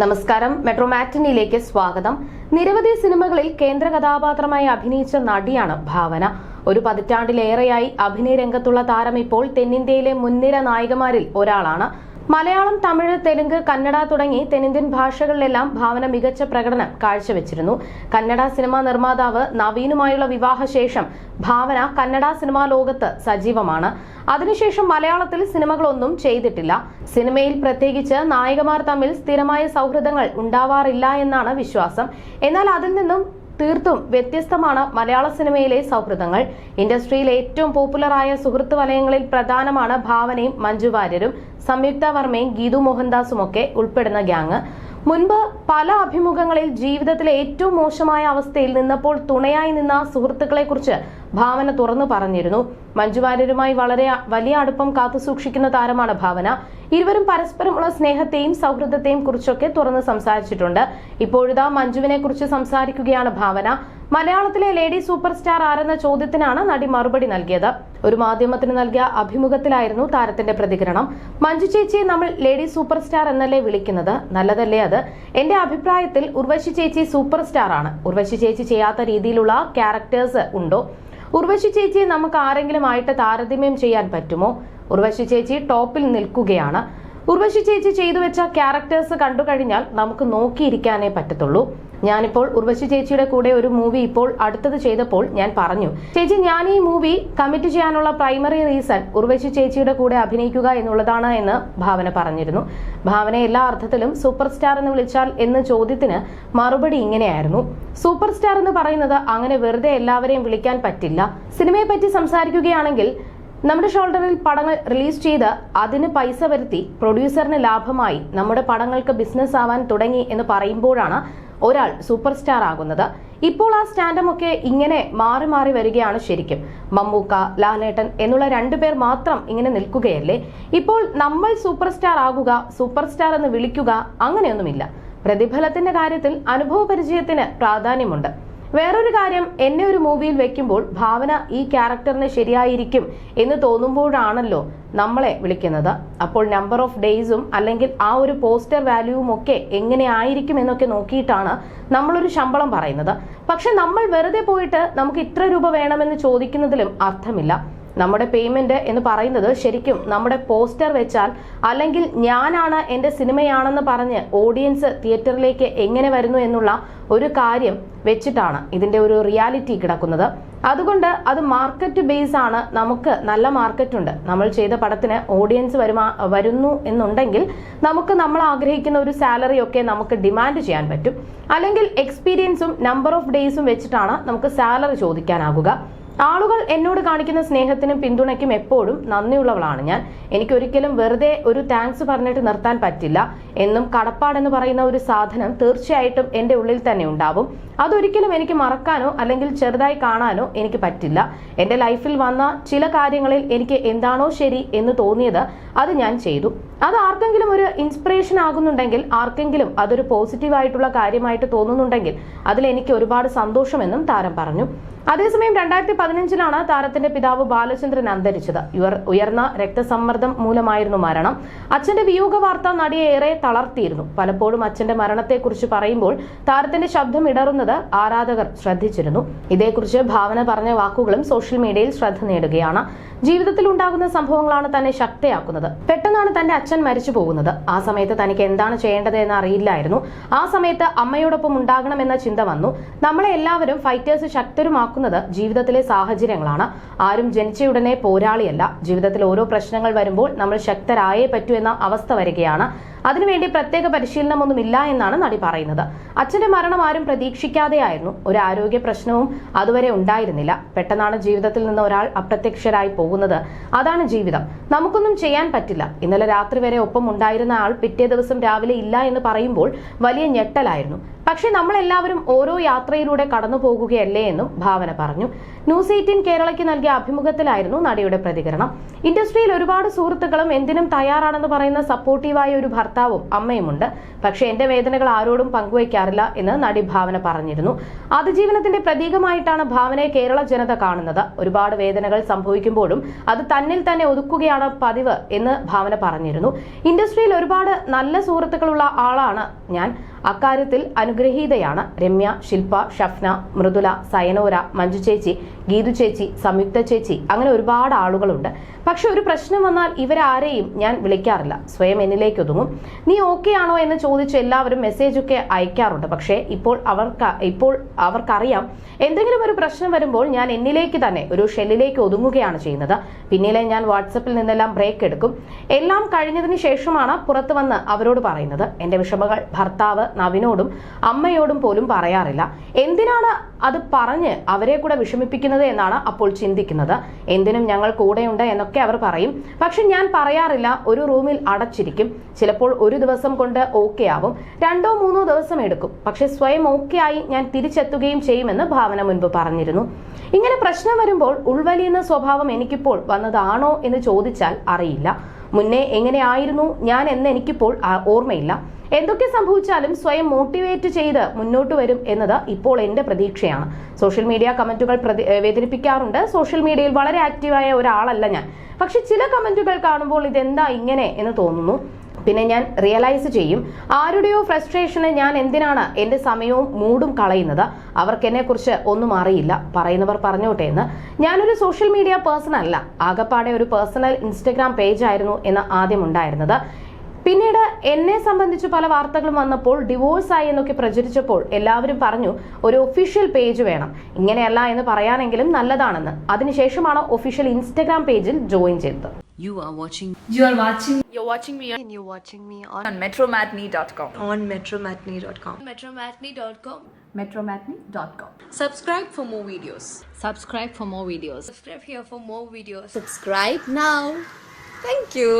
നമസ്കാരം. മെട്രോ മാറ്റിനിയിലേക്ക് സ്വാഗതം. നിരവധി സിനിമകളിൽ കേന്ദ്ര കഥാപാത്രമായി അഭിനയിച്ച നടിയാണ് ഭാവന. ഒരു പതിറ്റാണ്ടിലേറെയായി അഭിനയ രംഗത്തുള്ള താരം ഇപ്പോൾ തെന്നിന്ത്യയിലെ മുൻനിര നായികമാരിൽ ഒരാളാണ്. മലയാളം തമിഴ് തെലുങ്ക് കന്നഡ തുടങ്ങി തെന്നിന്ത്യൻ ഭാഷകളിലെല്ലാം ഭാവന മികച്ച പ്രകടനം കാഴ്ചവെച്ചിരുന്നു. കന്നഡ സിനിമാ നിർമ്മാതാവ് നവീനുമായുള്ള വിവാഹശേഷം ഭാവന കന്നഡ സിനിമാ ലോകത്ത് സജീവമാണ്. അതിനുശേഷം മലയാളത്തിൽ സിനിമകളൊന്നും ചെയ്തിട്ടില്ല. സിനിമയിൽ പ്രത്യേകിച്ച് നായികമാർ തമ്മിൽ സ്ഥിരമായ സൗഹൃദങ്ങൾ ഉണ്ടാവാറില്ല എന്നാണ് വിശ്വാസം. എന്നാൽ അതിൽ നിന്നും തീർത്തും വ്യത്യസ്തമാണ് മലയാള സിനിമയിലെ സൗഹൃദങ്ങൾ. ഇൻഡസ്ട്രിയിലെ ഏറ്റവും പോപ്പുലറായ സുഹൃത്ത് വലയങ്ങളിൽ പ്രധാനമാണ് ഭാവനയും മഞ്ജു വാര്യരും. സംയുക്ത വർമ്മയും ഗീതു മോഹൻദാസും ഒക്കെ ഉൾപ്പെടുന്ന ഗ്യാങ്. മുൻപ് പല അഭിമുഖങ്ങളിൽ ജീവിതത്തിലെ ഏറ്റവും മോശമായ അവസ്ഥയിൽ നിന്നപ്പോൾ തുണയായി നിന്ന സുഹൃത്തുക്കളെ കുറിച്ച് ഭാവന തുറന്നു പറഞ്ഞിരുന്നു. മഞ്ജുവാര്യരുമായി വളരെ വലിയ അടുപ്പം കാത്തുസൂക്ഷിക്കുന്ന താരമാണ് ഭാവന. ഇരുവരും പരസ്പരമുള്ള സ്നേഹത്തെയും സൗഹൃദത്തെയും കുറിച്ചൊക്കെ തുറന്ന് സംസാരിച്ചിട്ടുണ്ട്. ഇപ്പോഴിതാ മഞ്ജുവിനെ കുറിച്ച് സംസാരിക്കുകയാണ് ഭാവന. മലയാളത്തിലെ ലേഡി സൂപ്പർ സ്റ്റാർ ആരെന്ന ചോദ്യത്തിനാണ് നടി മറുപടി നൽകിയത്. ഒരു മാധ്യമത്തിന് നൽകിയ അഭിമുഖത്തിലായിരുന്നു താരത്തിന്റെ പ്രതികരണം. മഞ്ജു ചേച്ചിയെ നമ്മൾ ലേഡി സൂപ്പർ സ്റ്റാർ എന്നല്ലേ വിളിക്കുന്നത്? നല്ലതല്ലേ അത്? എന്റെ അഭിപ്രായത്തിൽ ഉർവശി ചേച്ചി സൂപ്പർ സ്റ്റാർ ആണ്. ഉർവശി ചേച്ചി ചെയ്യാത്ത രീതിയിലുള്ള ക്യാരക്ടേഴ്സ് ഉണ്ടോ? ഉർവശി ചേച്ചിയെ നമുക്ക് ആരെങ്കിലും ആയിട്ട് താരതമ്യം ചെയ്യാൻ പറ്റുമോ? ഉർവശി ചേച്ചി ടോപ്പിൽ നിൽക്കുകയാണ്. ഉർവശി ചേച്ചി ചെയ്തു വെച്ച ക്യാരക്ടേഴ്സ് കണ്ടു കഴിഞ്ഞാൽ നമുക്ക് നോക്കിയിരിക്കാനേ പറ്റത്തുള്ളൂ. ഞാനിപ്പോൾ ഉർവശി ചേച്ചിയുടെ കൂടെ ഒരു മൂവി ഇപ്പോൾ അടുത്തത് ചെയ്തപ്പോൾ ഞാൻ പറഞ്ഞു ചേച്ചി ഞാൻ ഈ മൂവി കമ്മിറ്റ് ചെയ്യാനുള്ള പ്രൈമറി റീസൺ ഉർവശി ചേച്ചിയുടെ കൂടെ അഭിനയിക്കുക എന്നുള്ളതാണ് എന്ന് ഭാവന പറഞ്ഞിരുന്നു. ഭാവന എല്ലാ അർത്ഥത്തിലും സൂപ്പർ സ്റ്റാർ എന്ന് വിളിച്ചാൽ എന്ന ചോദ്യത്തിന് മറുപടി ഇങ്ങനെയായിരുന്നു. സൂപ്പർ സ്റ്റാർ എന്ന് പറയുന്നത് അങ്ങനെ വെറുതെ എല്ലാവരെയും വിളിക്കാൻ പറ്റില്ല. സിനിമയെ പറ്റി സംസാരിക്കുകയാണെങ്കിൽ നമ്മുടെ ഷോൾഡറിൽ പടങ്ങൾ റിലീസ് ചെയ്ത് അതിന് പൈസ വരുത്തി പ്രൊഡ്യൂസറിന് ലാഭമായി നമ്മുടെ പടങ്ങൾക്ക് ബിസിനസ് ആവാൻ തുടങ്ങി എന്ന് പറയുമ്പോഴാണ് ഒരാൾ സൂപ്പർ സ്റ്റാർ ആകുന്നത്. ഇപ്പോൾ ആ സ്റ്റാൻഡം ഒക്കെ ഇങ്ങനെ മാറി മാറി വരികയാണ് ശരിക്കും. മമ്മൂക്ക ലാലേട്ടൻ എന്നുള്ള രണ്ടുപേർ മാത്രം ഇങ്ങനെ നിൽക്കുകയല്ലേ? ഇപ്പോൾ നമ്മൾ സൂപ്പർ സ്റ്റാർ ആകുക സൂപ്പർ സ്റ്റാർ എന്ന് വിളിക്കുക അങ്ങനെയൊന്നുമില്ല. പ്രതിഫലത്തിന്റെ കാര്യത്തിൽ അനുഭവ പരിചയത്തിന് പ്രാധാന്യമുണ്ട്. വേറൊരു കാര്യം എന്നെ ഒരു മൂവിയിൽ വെക്കുമ്പോൾ ഭാവന ഈ ക്യാരക്ടറിന് ശരിയായിരിക്കും എന്ന് തോന്നുമ്പോഴാണല്ലോ നമ്മളെ വിളിക്കുന്നത്. അപ്പോൾ നമ്പർ ഓഫ് ഡേയ്സും അല്ലെങ്കിൽ ആ ഒരു പോസ്റ്റർ വാല്യൂവും ഒക്കെ എങ്ങനെ ആയിരിക്കും എന്നൊക്കെ നോക്കിയിട്ടാണ് നമ്മളൊരു ശമ്പളം പറയുന്നത്. പക്ഷെ നമ്മൾ വെറുതെ പോയിട്ട് നമുക്ക് ഇത്ര രൂപ വേണമെന്ന് ചോദിക്കുന്നതിലും അർത്ഥമില്ല. നമ്മുടെ പേയ്മെന്റ് എന്ന് പറയുന്നത് ശരിക്കും നമ്മുടെ പോസ്റ്റർ വെച്ചാൽ അല്ലെങ്കിൽ ഞാനാണ് എന്റെ സിനിമയാണെന്ന് പറഞ്ഞ് ഓഡിയൻസ് തിയേറ്ററിലേക്ക് എങ്ങനെ വരുന്നു എന്നുള്ള ഒരു കാര്യം വെച്ചിട്ടാണ് ഇതിന്റെ ഒരു റിയാലിറ്റി കിടക്കുന്നത്. അതുകൊണ്ട് അത് മാർക്കറ്റ് ബേസ് ആണ്. നമുക്ക് നല്ല മാർക്കറ്റ് ഉണ്ട്. നമ്മൾ ചെയ്ത പടത്തിന് ഓഡിയൻസ് വരുമാ വരുന്നു എന്നുണ്ടെങ്കിൽ നമുക്ക് നമ്മൾ ആഗ്രഹിക്കുന്ന ഒരു സാലറി ഒക്കെ നമുക്ക് ഡിമാൻഡ് ചെയ്യാൻ പറ്റും. അല്ലെങ്കിൽ എക്സ്പീരിയൻസും നമ്പർ ഓഫ് ഡേയ്സും വെച്ചിട്ടാണ് നമുക്ക് സാലറി ചോദിക്കാനാകുക. ആളുകൾ എന്നോട് കാണിക്കുന്ന സ്നേഹത്തിനും പിന്തുണയ്ക്കും എപ്പോഴും നന്ദിയുള്ളവളാണ് ഞാൻ. എനിക്ക് ഒരിക്കലും വെറുതെ ഒരു താങ്ക്സ് പറഞ്ഞിട്ട് നിർത്താൻ പറ്റില്ല. എന്നും കടപ്പാടെന്ന് പറയുന്ന ഒരു സാധനം തീർച്ചയായിട്ടും എന്റെ ഉള്ളിൽ തന്നെ ഉണ്ടാവും. അതൊരിക്കലും എനിക്ക് മറക്കാനോ അല്ലെങ്കിൽ ചെറുതായി കാണാനോ എനിക്ക് പറ്റില്ല. എന്റെ ലൈഫിൽ വന്ന ചില കാര്യങ്ങളിൽ എനിക്ക് എന്താണോ ശരി എന്ന് തോന്നിയത് അത് ഞാൻ ചെയ്തു. അത് ആർക്കെങ്കിലും ഒരു ഇൻസ്പിറേഷൻ ആകുന്നുണ്ടെങ്കിൽ ആർക്കെങ്കിലും അതൊരു പോസിറ്റീവായിട്ടുള്ള കാര്യമായിട്ട് തോന്നുന്നുണ്ടെങ്കിൽ അതിൽ എനിക്ക് ഒരുപാട് സന്തോഷമെന്നും താരം പറഞ്ഞു. അതേസമയം രണ്ടായിരത്തി പതിനഞ്ചിലാണ് താരത്തിന്റെ പിതാവ് ബാലചന്ദ്രൻ അന്തരിച്ചത്. ഇവർ ഉയർന്ന രക്തസമ്മർദ്ദം മൂലമായിരുന്നു മരണം. അച്ഛന്റെ വിയോഗ വാർത്ത നടിയെ ഏറെ തളർത്തിയിരുന്നു. പലപ്പോഴും അച്ഛന്റെ മരണത്തെക്കുറിച്ച് പറയുമ്പോൾ താരത്തിന്റെ ശബ്ദം ഇടറുന്നത് ആരാധകർ ശ്രദ്ധിച്ചിരുന്നു. ഇതേക്കുറിച്ച് ഭാവന പറഞ്ഞ വാക്കുകളും സോഷ്യൽ മീഡിയയിൽ ശ്രദ്ധ നേടുകയാണ്. ജീവിതത്തിൽ ഉണ്ടാകുന്ന സംഭവങ്ങളാണ് തന്നെ ശക്തയാക്കുന്നത്. പെട്ടെന്നാണ് തന്റെ അച്ഛൻ മരിച്ചു പോകുന്നത്. ആ സമയത്ത് തനിക്ക് എന്താണ് ചെയ്യേണ്ടത് എന്ന് അറിയില്ലായിരുന്നു. ആ സമയത്ത് അമ്മയോടൊപ്പം ഉണ്ടാകണമെന്ന ചിന്ത വന്നു. നമ്മളെ എല്ലാവരും ഫൈറ്റേഴ്സ് ശക്തരുമാക്കുന്നത് ജീവിതത്തിലെ സാഹചര്യങ്ങളാണ്. ആരും ജനിച്ചയുടനെ പോരാളിയല്ല. ജീവിതത്തിൽ ഓരോ പ്രശ്നങ്ങൾ വരുമ്പോൾ നമ്മൾ ശക്തരായേ പറ്റൂ എന്ന അവസ്ഥ വരികയാണ്. അതിനുവേണ്ടി പ്രത്യേക പരിശീലനമൊന്നുമില്ല എന്നാണ് നടി പറയുന്നത്. അച്ഛന്റെ മരണം ആരും പ്രതീക്ഷിക്കാതെയായിരുന്നു. ഒരു ആരോഗ്യ പ്രശ്നവും അതുവരെ ഉണ്ടായിരുന്നില്ല. പെട്ടെന്നാണ് ജീവിതത്തിൽ നിന്ന് ഒരാൾ അപ്രത്യക്ഷരായി പോകുന്നത്. അതാണ് ജീവിതം. നമുക്കൊന്നും ചെയ്യാൻ പറ്റില്ല. ഇന്നലെ രാത്രി വരെ ഒപ്പം ഉണ്ടായിരുന്ന ആൾ പിറ്റേ ദിവസം രാവിലെ ഇല്ല എന്ന് പറയുമ്പോൾ വലിയ ഞെട്ടലായിരുന്നു. പക്ഷെ നമ്മളെല്ലാവരും ഓരോ യാത്രയിലൂടെ കടന്നു പോകുകയല്ലേ എന്നും ഭാവന പറഞ്ഞു. ന്യൂസ് എയ്റ്റീൻ കേരളയ്ക്ക് നൽകിയ അഭിമുഖത്തിലായിരുന്നു നടിയുടെ പ്രതികരണം. ഇൻഡസ്ട്രിയിൽ ഒരുപാട് സുഹൃത്തുക്കളും എന്തിനും തയ്യാറാണെന്ന് പറയുന്ന സപ്പോർട്ടീവായ ഒരു ഭർത്താവും അമ്മയുമുണ്ട്. പക്ഷേ എന്റെ വേദനകൾ ആരോടും പങ്കുവയ്ക്കാറില്ല എന്ന് നടി ഭാവന പറഞ്ഞിരുന്നു. അതിജീവനത്തിന്റെ പ്രതീകമായിട്ടാണ് ഭാവനയെ കേരള ജനത കാണുന്നത്. ഒരുപാട് വേദനകൾ സംഭവിക്കുമ്പോഴും അത് തന്നിൽ തന്നെ ഒതുക്കുകയാണ് പതിവ് എന്ന് ഭാവന പറഞ്ഞിരുന്നു. ഇൻഡസ്ട്രിയിൽ ഒരുപാട് നല്ല സുഹൃത്തുക്കളുള്ള ആളാണ് ഞാൻ. അക്കാര്യത്തിൽ അനുഗ്രഹീതയാണ് രമ്യ ശില്പ ഷഫ്ന മൃദുല സയനോര മഞ്ജു ചേച്ചി ഗീതു ചേച്ചി സംയുക്ത ചേച്ചി അങ്ങനെ ഒരുപാട് ആളുകളുണ്ട്. പക്ഷെ ഒരു പ്രശ്നം വന്നാൽ ഇവരാരെയും ഞാൻ വിളിക്കാറില്ല. സ്വയം എന്നിലേക്ക് ഒതുങ്ങും. നീ ഓക്കെ ആണോ എന്ന് ചോദിച്ച് എല്ലാവരും മെസ്സേജൊക്കെ അയക്കാറുണ്ട്. പക്ഷേ ഇപ്പോൾ അവർക്ക് ഇപ്പോൾ അവർക്കറിയാം എന്തെങ്കിലും ഒരു പ്രശ്നം വരുമ്പോൾ ഞാൻ എന്നിലേക്ക് തന്നെ ഒരു ഷെല്ലിലേക്ക് ഒതുങ്ങുകയാണ് ചെയ്യുന്നത്. പിന്നിലെ ഞാൻ വാട്സപ്പിൽ നിന്നെല്ലാം ബ്രേക്ക് എടുക്കും. എല്ലാം കഴിഞ്ഞതിന് ശേഷമാണ് പുറത്തു വന്ന് അവരോട് പറയുന്നത്. എന്റെ വിഷമകൾ ഭർത്താവ് നവിനോടും അമ്മയോടും പോലും പറയാറില്ല. എന്തിനാണ് അത് പറഞ്ഞ് അവരെ കൂടെ വിഷമിപ്പിക്കുന്നത് എന്നാണ് അപ്പോൾ ചിന്തിക്കുന്നത്. എന്തിനും ഞങ്ങൾ കൂടെയുണ്ട് എന്നൊക്കെ അവർ പറയും. പക്ഷെ ഞാൻ പറയാറില്ല ഒരു റൂമിൽ അടച്ചിരിക്കും. ചിലപ്പോൾ ഒരു ദിവസം കൊണ്ട് ഓക്കെ ആവും. രണ്ടോ മൂന്നോ ദിവസം എടുക്കും. പക്ഷെ സ്വയം ഓക്കെ ആയി ഞാൻ തിരിച്ചെത്തുകയും ചെയ്യുമെന്ന് ഭാവന മുൻപ് പറഞ്ഞിരുന്നു. ഇങ്ങനെ പ്രശ്നം വരുമ്പോൾ ഉൾവലിയുന്ന സ്വഭാവം എനിക്കിപ്പോൾ വന്നതാണോ എന്ന് ചോദിച്ചാൽ അറിയില്ല. മുന്നേ എങ്ങനെയായിരുന്നു ഞാൻ എന്ന് എനിക്കിപ്പോൾ ഓർമ്മയില്ല. എന്തൊക്കെ സംഭവിച്ചാലും സ്വയം മോട്ടിവേറ്റ് ചെയ്ത് മുന്നോട്ട് വരും എന്നത് ഇപ്പോൾ എന്റെ പ്രതീക്ഷയാണ്. സോഷ്യൽ മീഡിയ കമന്റുകൾ വേദനിപ്പിക്കാറുണ്ട്. സോഷ്യൽ മീഡിയയിൽ വളരെ ആക്റ്റീവായ ഒരാളല്ല ഞാൻ. പക്ഷെ ചില കമന്റുകൾ കാണുമ്പോൾ ഇതെന്താ ഇങ്ങനെ എന്ന് തോന്നുന്നു. പിന്നെ ഞാൻ റിയലൈസ് ചെയ്യും. ആരുടെയോ ഫ്രസ്ട്രേഷന് ഞാൻ എന്തിനാണ് എന്റെ സമയവും മൂടും കളയുന്നത്? അവർക്ക് എന്നെ കുറിച്ച് ഒന്നും അറിയില്ല. പറയുന്നവർ പറഞ്ഞോട്ടെ എന്ന്. ഞാനൊരു സോഷ്യൽ മീഡിയ പേഴ്സൺ അല്ല ആകപ്പാടെ ഒരു പേഴ്സണൽ ഇൻസ്റ്റഗ്രാം പേജ് ആയിരുന്നു എന്ന് ആദ്യം ഉണ്ടായിരുന്നത്. പിന്നീട് എന്നെ സംബന്ധിച്ച് പല വാർത്തകളും വന്നപ്പോൾ ഡിവോഴ്സ് ആയി എന്നൊക്കെ പ്രചരിച്ചപ്പോൾ എല്ലാവരും പറഞ്ഞു ഒരു ഒഫീഷ്യൽ പേജ് വേണം ഇങ്ങനെയല്ല എന്ന് പറയാനെങ്കിലും നല്ലതാണെന്ന് അതിനുശേഷമാണ് ഒഫീഷ്യൽ ഇൻസ്റ്റഗ്രാം പേജിൽ ജോയിൻ ചെയ്തത് You are watching You are watching You're watching me and you're watching me on on metromatney.com. on metromatney.com. metromatney.com. Metromatney.com. Subscribe for more videos. Subscribe for more videos. Subscribe here for more videos. Subscribe now. Thank you.